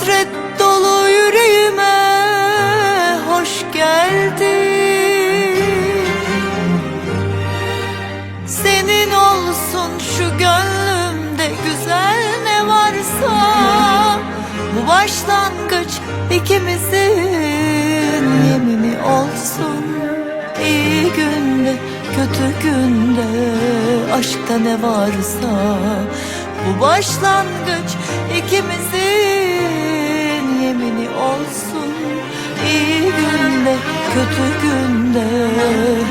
Hasret dolu yüreğime hoş geldin. Senin olsun şu gönlümde güzel ne varsa. Bu başlangıç ikimizin yemini olsun. İyi günde kötü günde aşkta ne varsa. Bu başlangıç ikimizin yemini olsun. İyi günde kötü günde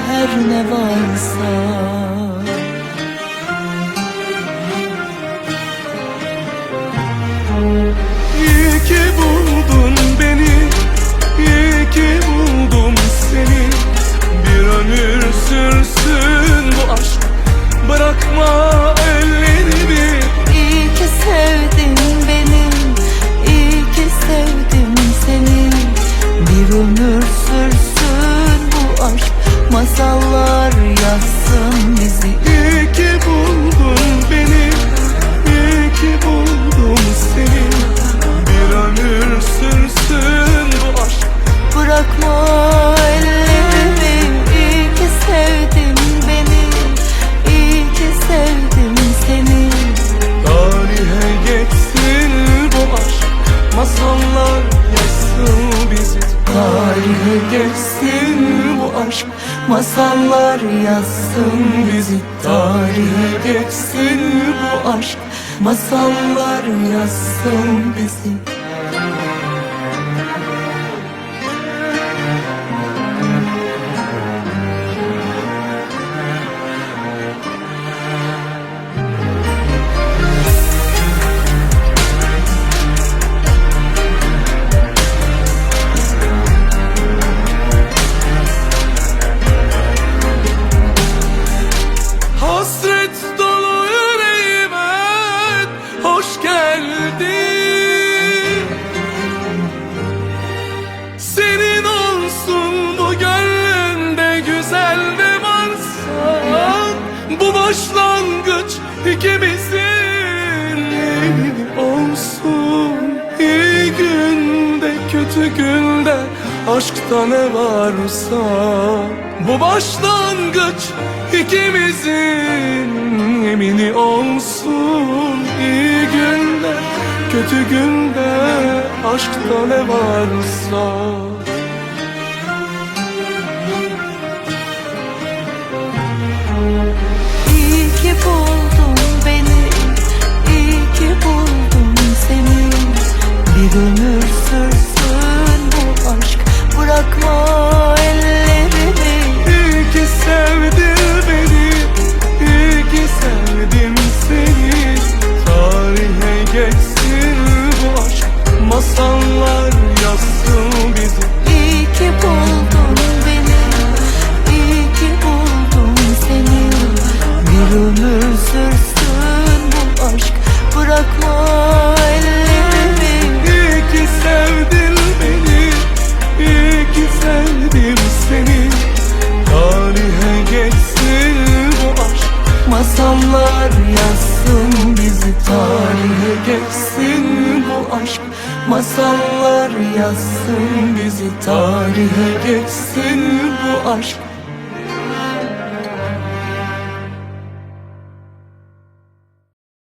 her ne varsa yazsın bizi. İyi ki buldun beni. İyi ki buldum seni. Bir ömür sürsün bu aşk. Bırakma ellerimi. İyi ki sevdin beni. İyi ki sevdim seni. Tarihe geçsin bu aşk. Masallar yazsın bizi. Tarihe geçsin aşk Masallar yazsın bizi Tarihe geçsin bu aşk. Masallar yazsın bizi ikimizin olsun? İyi günde kötü günde aşkta ne varsa. Bu başlangıç ikimizin yemini olsun. İyi günde kötü günde aşkta ne varsa Ömür sürsün bu aşk. Bırakma ellerimi. İyi ki sevdin beni. İyi ki sevdim seni. Tarihe geçsin bu aşk. Masallar yazsın bizi. Tarihe geçsin bu aşk. Masallar yazsın bizi. Tarihe geçsin bu aşk